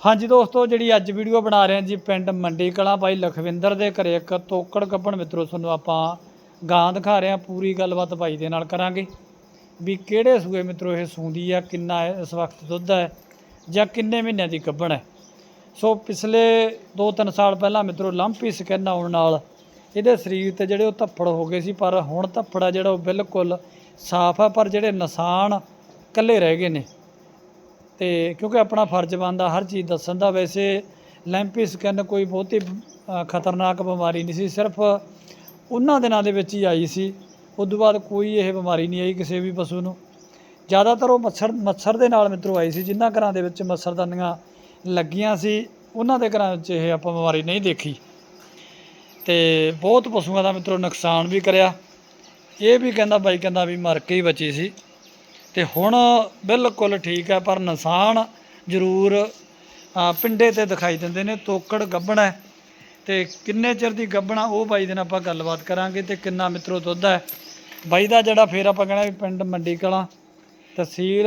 ਹਾਂਜੀ ਦੋਸਤੋ, ਜਿਹੜੀ ਅੱਜ ਵੀਡੀਓ ਬਣਾ ਰਹੇ ਹਾਂ ਜੀ ਪਿੰਡ ਮੰਡੀ ਕਲਾਂ ਭਾਈ ਲਖਵਿੰਦਰ ਦੇ ਘਰੇ ਇੱਕ ਤੋਕੜ ਕੱਪਣ ਮਿੱਤਰੋ, ਤੁਹਾਨੂੰ ਆਪਾਂ ਗਾਂ ਦਿਖਾ ਰਹੇ ਹਾਂ, ਪੂਰੀ ਗੱਲਬਾਤ ਭਾਈ ਦੇ ਨਾਲ ਕਰਾਂਗੇ। ਵੀ ਕਿਹੜੇ ਸੂਏ ਮਿੱਤਰੋ ਇਹ ਸੂੰਦੀ ਆ, ਕਿੰਨਾ ਇਸ ਵਕਤ ਦੁੱਧ ਹੈ, ਜਾਂ ਕਿੰਨੇ ਮਹੀਨਿਆਂ ਦੀ ਕੱਬਣ ਹੈ। ਸੋ ਪਿਛਲੇ 2-3 ਸਾਲ ਪਹਿਲਾਂ ਮਿੱਤਰੋ ਲੰਪੀ ਸਕਿਨ ਆਉਣ ਨਾਲ ਇਹਦੇ ਸਰੀਰ ਤੇ ਜਿਹੜੇ ਉਹ ਧੱਫੜ ਹੋ ਗਏ ਸੀ, ਪਰ ਹੁਣ ਧੱਫੜ ਆ ਜਿਹੜਾ ਉਹ ਬਿਲਕੁਲ ਸਾਫ਼ ਆ, ਪਰ ਜਿਹੜੇ ਨਿਸ਼ਾਨ ਇਕੱਲੇ ਰਹਿ ਗਏ ਨੇ। ਤੇ ਕਿਉਂਕਿ ਆਪਣਾ ਫਰਜ਼ ਬਣਦਾ ਹਰ ਚੀਜ਼ ਦੱਸਣ ਦਾ। ਵੈਸੇ ਲੈਂਪੀ ਸਕਿਨ ਕੋਈ ਬਹੁਤੀ ਅ, ਖਤਰਨਾਕ ਬਿਮਾਰੀ ਨਹੀਂ ਸੀ ਸਿਰਫ ਉਹਨਾਂ ਦਿਨਾਂ ਦੇ ਵਿੱਚ ਹੀ ਆਈ ਸੀ। ਉਸ ਤੋਂ ਬਾਅਦ ਕੋਈ ਇਹ ਬਿਮਾਰੀ ਨਹੀਂ ਆਈ ਕਿਸੇ ਵੀ ਪਸ਼ੂ ਨੂੰ। ਜ਼ਿਆਦਾਤਰ ਉਹ ਮੱਛਰ ਮੱਛਰ ਦੇ ਨਾਲ ਮਿੱਤਰੋ ਆਈ ਸੀ ਜਿਨ੍ਹਾਂ ਘਰਾਂ ਦੇ ਵਿੱਚ ਮੱਛਰਦਾਨੀਆਂ ਲੱਗੀਆਂ ਸੀ। ਉਹਨਾਂ ਦੇ ਘਰਾਂ ਵਿੱਚ ਇਹ ਆਪਾਂ ਬਿਮਾਰੀ ਨਹੀਂ ਦੇਖੀ। ਤੇ ਬਹੁਤ ਪਸ਼ੂਆਂ ਦਾ ਮਿੱਤਰੋ ਨੁਕਸਾਨ ਵੀ ਕਰਿਆ। ਇਹ ਵੀ ਕਹਿੰਦਾ ਬਾਈ ਕਹਿੰਦਾ ਵੀ ਮਰ ਕੇ ਹੀ ਬਚੀ ਸੀ। ਤੇ ਹੁਣ ਬਿਲਕੁਲ ਠੀਕ ਹੈ ਪਰ ਨਿਸ਼ਾਨ ਜ਼ਰੂਰ ਪਿੰਡੇ ਤੇ ਦਿਖਾਈ ਦਿੰਦੇ ਨੇ ਤੋਕੜ ਗੱਬਣਾ ਹੈ। ਤੇ ਕਿੰਨੇ ਚਿਰ ਦੀ ਗੱਬਣਾ ਉਹ ਬਾਈ ਦੇ ਨਾਲ ਆਪਾਂ ਗੱਲਬਾਤ ਕਰਾਂਗੇ ਤੇ ਕਿੰਨਾ ਮਿੱਤਰੋ ਦੁੱਧ ਹੈ। ਬਾਈ ਦਾ ਜਿਹੜਾ ਫੇਰ ਆਪਾਂ ਕਹਿਣਾ ਵੀ ਪਿੰਡ ਮੰਡੀ ਕਲਾਂ ਤਹਿਸੀਲ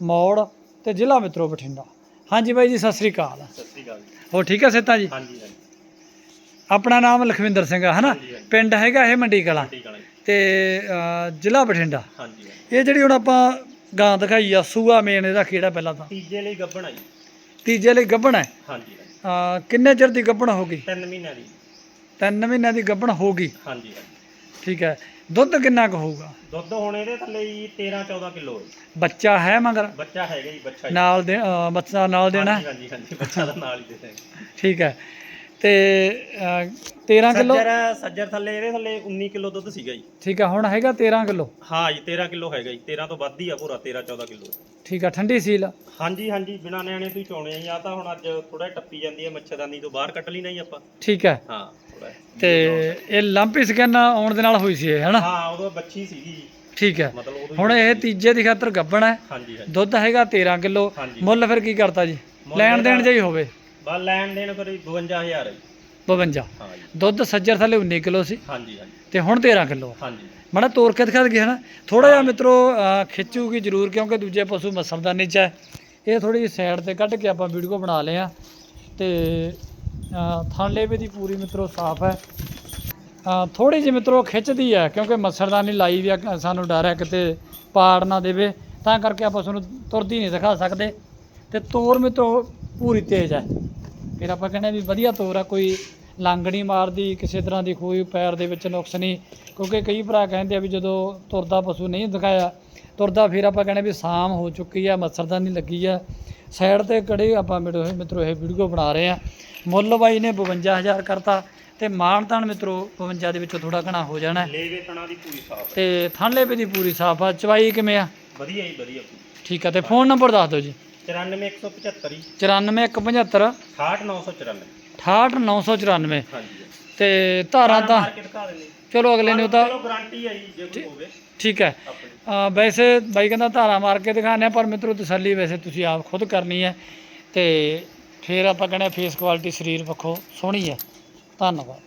ਮੌੜ ਤੇ ਜ਼ਿਲ੍ਹਾ ਮਿੱਤਰੋ ਬਠਿੰਡਾ। ਹਾਂਜੀ ਬਾਈ ਜੀ ਸਤਿ ਸ੍ਰੀ ਅਕਾਲ। ਸਤਿ ਸ਼੍ਰੀ ਅਕਾਲ ਹੋ ਠੀਕ ਹੈ ਸੇਤਾ ਜੀ? ਹਾਂਜੀ ਹਾਂਜੀ। ਆਪਣਾ ਨਾਮ ਲਖਵਿੰਦਰ ਸਿੰਘ ਆ ਹਨਾ। ਪਿੰਡ ਹੈਗਾ ਇਹ ਮੰਡੀ ਕਲਾਂ। ਹੈ ਤੇ ਅ, ਜ਼ਿਲ੍ਹਾ ਬਠਿੰਡਾ। ਹਾਂਜੀ। ਇਹ ਜਿਹੜੀ ਹੁਣ ਆਪਾਂ ਗਾਂ ਦਿਖਾਈ ਆ ਸੂਆ ਮੇਨ ਇਹਦਾ ਕਿਹੜਾ ਪਹਿਲਾਂ ਤਾਂ। ਤੀਜੇ ਲਈ ਗੱਭਣ ਆਈ ਤੀਜੇ ਲਈ ਗੱਭਣ ਹੈ ਹਾਂਜੀ ਅ, ਕਿੰਨੇ ਚਿਰ ਦੀ ਗੱਭਣ ਹੋ ਗਈ ਤਿੰਨ ਮਹੀਨਿਆਂ ਦੀ। ਤਿੰਨ ਮਹੀਨਿਆਂ ਦੀ ਗੱਭਣ ਹੋ ਗਈ ਹਾਂਜੀ ਹਾਂਜੀ। ਠੀਕ ਹੈ। ਦੁੱਧ ਕਿੰਨਾ ਕੁ ਹੋਊਗਾ? ਦੁੱਧ ਹੁਣ ਇਹਦੇ ਥੱਲੇ ਹੀ 13 14 ਕਿਲੋ ਹੈ ਬੱਚਾ ਹੈ ਮਗਰ? ਬੱਚਾ ਹੈਗਾ ਜੀ ਬੱਚਾ। ਨਾਲ ਦੇ ਅ, ਬੱਚਾ ਨਾਲ ਦੇਣਾ? ਹਾਂਜੀ ਹਾਂਜੀ ਹਾਂਜੀ। ਬੱਚਾ ਦਾ ਨਾਲ ਹੀ ਦੇ ਦਾਂਗੇ ਠੀਕ ਹੈ। ਤੇ ਅ, 13 ਕਿਲੋ? ਸੱਜਰ ਸੱਜਰ ਥੱਲੇ ਇਹਦੇ ਥੱਲੇ 19 ਕਿਲੋ ਦੁੱਧ ਸੀਗਾ ਜੀ। ਠੀਕ ਹੈ ਹੁਣ ਹੈਗਾ 13 ਕਿਲੋ? ਹਾਂ ਜੀ 13 ਕਿਲੋ ਹੈਗਾ ਜੀ। 13 ਤੋਂ ਵੱਧ ਹੀ ਆ ਪੂਰਾ 13 14 ਕਿਲੋ। ਠੀਕ ਹੈ ਠੰਡੀ ਸੀਲ? ਹਾਂਜੀ ਹਾਂਜੀ ਬਿਨਾ ਨਿਆਣੇ ਤੋਂ ਹੀ ਚੋਣੇ ਆ ਜੀ। ਤਾਂ ਹੁਣ ਅੱਜ ਥੋੜਾ ਟੱਪੀ ਜਾਂਦੀ ਹੈ ਮੱਛਰਦਾਨੀ ਤੋਂ ਬਾਹਰ ਕੱਢ ਲਈ ਨਾ ਜੀ ਆਪਾਂ। ਠੀਕ ਹੈ ਹਾਂ ਥੋੜਾ ਤੇ ਇਹ ਲੰਪੀ ਸਕਿਨ ਆਉਣ ਦੇ ਨਾਲ ਹੋਈ ਸੀ ਇਹ ਹਨਾ? ਹਾਂ ਉਦੋਂ ਬੱਚੀ ਸੀਗੀ ਜੀ। ਠੀਕ ਹੈ ਹੁਣ ਇਹ ਤੀਜੇ ਦੀ ਖਾਤਰ ਗੱਭਣ ਹੈ। ਦੁੱਧ ਹੈਗਾ 13 ਕਿਲੋ। ਮੁੱਲ ਫਿਰ ਕੀ ਕਰਤਾ ਜੀ? ਲੈਣ ਦੇਣ ਜਾਈ ਹੋਵੇ। ਬਸ ਲੈਣ ਦੇਣ ਕਰੀ 52000 ਹੈ ਜੀ। 52 ਹਾਂ ਜੀ। ਦੁੱਧ ਸੱਜਰ ਥੱਲੇ 19 ਕਿਲੋ ਸੀ। ਹਾਂਜੀ ਹਾਂਜੀ। ਤੇ ਹੁਣ 13 ਕਿਲੋ ਹਾਂਜੀ। ਮੜਾ ਤੋਰ ਕੇ ਦਿਖਾ ਦਈਏ ਹਨਾ। ਥੋੜਾ ਜਿਹਾ ਮਿੱਤਰੋ ਖਿੱਚੂਗੀ ਜ਼ਰੂਰ ਕਿਉਂਕਿ ਦੂਜੇ ਪਸ਼ੂ ਮਸਲਦਾਨੀ ਚ ਹੈ। ਇਹ ਥੋੜੀ ਜਿਹੀ ਸਾਈਡ ਤੇ ਕੱਢ ਕੇ ਆਪਾਂ ਵੀਡੀਓ ਬਣਾ ਲਏ ਆ। ਤੇ ਅਹ, ਥਣ ਲੇਵੇ ਦੀ ਪੂਰੀ ਮਿੱਤਰੋ ਸਾਫ਼ ਹੈ। ਥੋੜੀ ਜਿਹੀ ਮਿੱਤਰੋ ਖਿੱਚਦੀ ਹੈ ਕਿਉਂਕਿ ਮਸਲਦਾਨੀ ਲਾਈ ਵੀ ਆ ਸਾਨੂੰ ਡਰ ਹੈ ਕਿਤੇ ਪਾੜ ਨਾ ਦੇਵੇ। ਤਾਂ ਕਰਕੇ ਆਪਾਂ ਤੁਹਾਨੂੰ ਤੁਰਦੀ ਨਹੀਂ ਦਿਖਾ ਸਕਦੇ। ਤੇ ਤੋਰ ਮਿੱਤਰੋ ਪੂਰੀ ਤੇਜ਼ ਹੈ। ਫਿਰ ਆਪਾਂ ਕਹਿੰਦੇ ਵੀ ਵਧੀਆ ਤੋਰ ਆ ਕੋਈ ਲੰਗ ਨਹੀਂ ਮਾਰਦੀ ਕਿਸੇ ਤਰ੍ਹਾਂ ਦੀ ਕੋਈ ਪੈਰ ਦੇ ਵਿੱਚ ਨੁਕਸ ਨਹੀਂ। ਕਿਉਂਕਿ ਕਈ ਭਰਾ ਕਹਿੰਦੇ ਆ ਵੀ ਜਦੋਂ ਤੁਰਦਾ ਪਸ਼ੂ ਨਹੀਂ ਦਿਖਾਇਆ ਤੁਰਦਾ ਫਿਰ ਆਪਾਂ ਕਹਿੰਦੇ ਵੀ ਸ਼ਾਮ ਹੋ ਚੁੱਕੀ ਆ ਮੱਛਰਦਾਨੀ ਲੱਗੀ ਆ। ਸਾਈਡ ਤੇ ਕੜੇ ਆਪਾਂ ਮਿੱਤਰੋ ਮਿੱਤਰੋ ਇਹ ਵੀਡੀਓ ਬਣਾ ਰਹੇ ਆ। ਮੁੱਲ ਬਾਈ ਨੇ 52000 ਕਰਤਾ ਤੇ ਮਾਨਤਾਨ ਮਿੱਤਰੋ 52 ਦੇ ਵਿੱਚੋਂ ਥੋੜਾ ਘਣਾ ਹੋ ਜਾਣਾ। ਲੇਵੇ ਤਣਾ ਦੀ ਪੂਰੀ ਸਾਫ਼ ਤੇ ਥਣਲੇ ਵੀ ਦੀ ਪੂਰੀ ਸਾਫ਼ ਆ। ਚਵਾਈ ਕਿਵੇਂ ਆ? ਵਧੀਆ ਹੀ ਵਧੀਆ। ਠੀਕ ਆ ਤੇ ਫੋਨ ਨੰਬਰ ਦੱਸ ਦਿਓ ਜੀ। 94175 ਜੀ। 94175 68994 68994 ਹਾਂਜੀ ਤੇ ਧਾਰਾਂ ਤਾਂ ਚਲੋ ਅਗਲੇ ਨੇ ਉਹ ਤਾਂ ਗਾਰੰਟੀ ਆਈ ਜੇ ਕੋਈ ਹੋਵੇ। ਠੀਕ ਹੈ। ਵੈਸੇ ਬਾਈ ਕਹਿੰਦਾ ਧਾਰਾ ਮਾਰ ਕੇ ਦਿਖਾਣੇ ਪਰ ਮਿੱਤਰੋ ਤਸੱਲੀ ਵੈਸੇ ਤੁਸੀਂ ਆਪ ਖੁਦ ਕਰਨੀ ਹੈ। ਤੇ ਫਿਰ ਆਪਾਂ ਕਹਿੰਦੇ ਫੇਸ ਕੁਆਲਿਟੀ ਸਰੀਰ ਪੱਖੋਂ ਸੋਹਣੀ ਹੈ। ਧੰਨਵਾਦ।